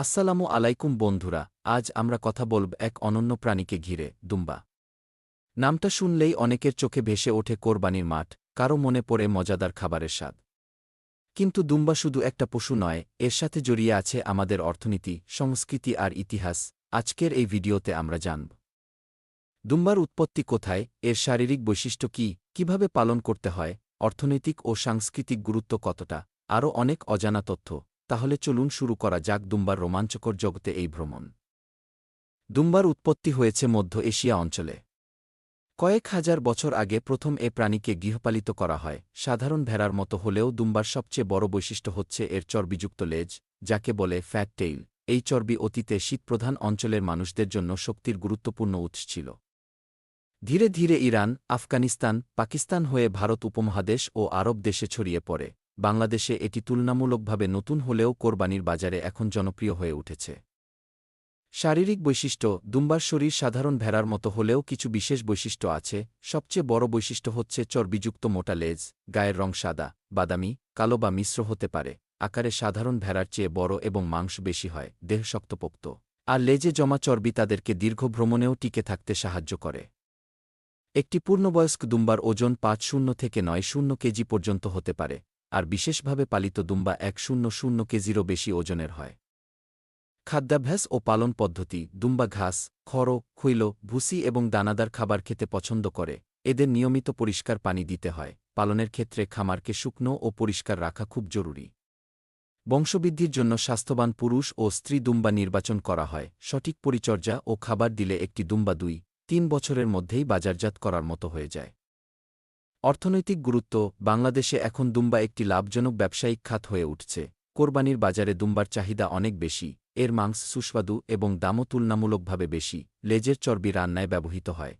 আসসালামু আলাইকুম বন্ধুরা, আজ আমরা কথা বলব এক অনন্য প্রাণীকে ঘিরে, দুম্বা। নামটা শুনলেই অনেকের চোখে ভেসে ওঠে কোরবানির মাঠ, কারও মনে পড়ে মজাদার খাবারের স্বাদ। কিন্তু দুম্বা শুধু একটা পশু নয়, এর সাথে জড়িয়ে আছে আমাদের অর্থনীতি, সংস্কৃতি আর ইতিহাস, আজকের এই ভিডিওতে আমরা জানব। দুম্বার উৎপত্তি কোথায়, এর শারীরিক বৈশিষ্ট্য কি, কীভাবে পালন করতে হয়, অর্থনৈতিক ও সাংস্কৃতিক গুরুত্ব কতটা, আরও অনেক অজানা তথ্য। তাহলে চলুন শুরু করা যাক দুম্বার রোমাঞ্চকর জগতে এই ভ্রমণ। দুম্বার উৎপত্তি হয়েছে মধ্য এশিয়া অঞ্চলে। কয়েক হাজার বছর আগে প্রথম এ প্রাণীকে গৃহপালিত করা হয়। সাধারণ ভেড়ার মতো হলেও দুম্বার সবচেয়ে বড় বৈশিষ্ট্য হচ্ছে এর চর্বিযুক্ত লেজ, যাকে বলে ফ্যাট টেইল এই চর্বি অতীতে শীতপ্রধান অঞ্চলের মানুষদের জন্য শক্তির গুরুত্বপূর্ণ উৎস ছিল। ধীরে ধীরে ইরান, আফগানিস্তান, পাকিস্তান হয়ে ভারত উপমহাদেশ ও আরব দেশে ছড়িয়ে পড়ে। বাংলাদেশে এটি তুলনামূলকভাবে নতুন হলেও কোরবানির বাজারে এখন জনপ্রিয় হয়ে উঠেছে। শারীরিক বৈশিষ্ট্য, দুম্বার শরীর সাধারণ ভেড়ার মতো হলেও কিছু বিশেষ বৈশিষ্ট্য আছে, সবচেয়ে বড় বৈশিষ্ট্য হচ্ছে চর্বিযুক্ত মোটা লেজ, গায়ের রং সাদা, বাদামি, কালো বা মিশ্র হতে পারে, আকারে সাধারণ ভেড়ার চেয়ে বড় এবং মাংস বেশি হয়, দেহ শক্তপোক্ত, আর লেজে জমা চর্বি তাদেরকে দীর্ঘ ভ্রমণেও টিকে থাকতে সাহায্য করে। একটি পূর্ণবয়স্ক দুম্বার ওজন পাঁচ শূন্য থেকে নয় শূন্য কেজি পর্যন্ত হতে পারে আর বিশেষভাবে পালিত দুম্বা এক শূন্য শূন্য কেজিরও বেশি ওজনের হয়। খাদ্যাভ্যাস ও পালন পদ্ধতি, দুম্বা ঘাস, খড়, খৈল, ভুসি এবং দানাদার খাবার খেতে পছন্দ করে, এদের নিয়মিত পরিষ্কার পানি দিতে হয়, পালনের ক্ষেত্রে খামারকে শুকনো ও পরিষ্কার রাখা খুব জরুরি। বংশবৃদ্ধির জন্য স্বাস্থ্যবান পুরুষ ও স্ত্রী দুম্বা নির্বাচন করা হয়, সঠিক পরিচর্যা ও খাবার দিলে একটি দুম্বা দুই, তিন বছরের মধ্যেই বাজারজাত করার মতো হয়ে যায়। অর্থনৈতিক গুরুত্ব বাংলাদেশে এখন দুম্বা একটি লাভজনক ব্যবসায়িক খাত হয়ে উঠছে। কোরবানির বাজারে দুম্বার চাহিদা অনেক বেশি, এর মাংস সুস্বাদু এবং দামও তুলনামূলকভাবে বেশি। লেজের চর্বি রান্নায় ব্যবহৃত হয়